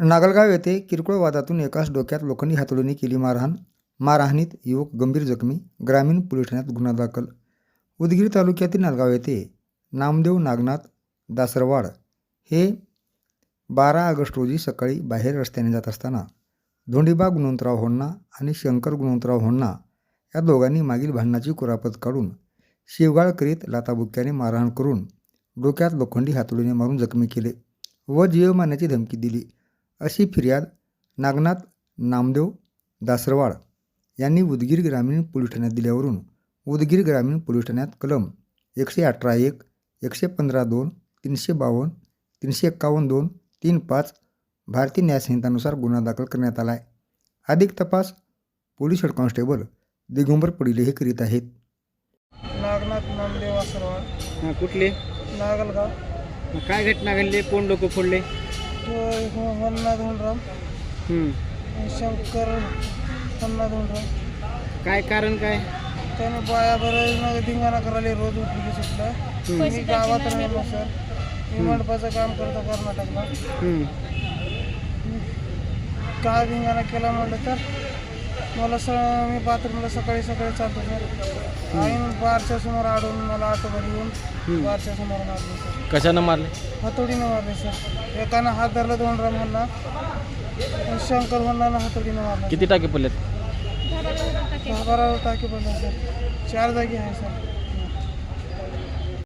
नागलगाव येथे किरकोळ वादातून एकाच डोक्यात लोखंडी हातोडीने केली मारहाण. मारहाणीत युवक गंभीर जखमी. ग्रामीण पोलीस ठाण्यात गुन्हा दाखल. उदगीर तालुक्यातील नालगाव येथे नामदेव नागनाथ दासरवाड हे बारा ऑगस्ट रोजी सकाळी बाहेर रस्त्याने जात असताना धोंडीबा गुणवंतराव होन्ना आणि शंकर गुणवंतराव होन्ना या दोघांनी मागील भांडणाची कुरापत काढून शिवगाळ करीत लाताबुक्क्याने मारहाण करून डोक्यात लोखंडी हातोडीने मारून जखमी केले व जीव मारण्याची धमकी दिली. अशी फिर्याद नागनाथ नामदेव दासरवाड यांनी उदगीर ग्रामीण पोलीस ठाण्यात दिल्यावरून उदगीर ग्रामीण पोलीस ठाण्यात कलम एकशे अठरा एक एकशे पंधरा दोन तीनशे बावन्न तीनशे एक्कावन्न दोन तीन पाच भारतीय न्यायसंहितानुसार गुन्हा दाखल करण्यात आला आहे. अधिक तपास police head constable Digambar Padile हे करीत आहेत. नागनाथ नामदेव कुठले? नागलगाव. काय घटना घडली? कोण डोकं फोडले? हन्ना धोंडराम हम्म. शंकर हन्ना धोंडराम काय कारण काय? त्याने बाया बरं धिंगाणा करायला रोज उठली सुटला मी गावात राहिलो सर. मी मंडपाचं काम करतो कर्नाटकला. हम्म. काय धिंगाणा केला म्हटलं तर? मला स मी बाथरूमला सकाळी सकाळी चालतो सर. आईन बारच्या समोर आडून मला ऑटोमध्ये येऊन बारच्या समोर मारले सर. कशानं मारले? हातोडीने मारले सर. एकानं हात धरला दोन राम म्हणला शंकर म्हणला हातोडीने मारला किती टाके पडलेत? दहा बारा टाकी पडला सर. चार जागी आहे सर.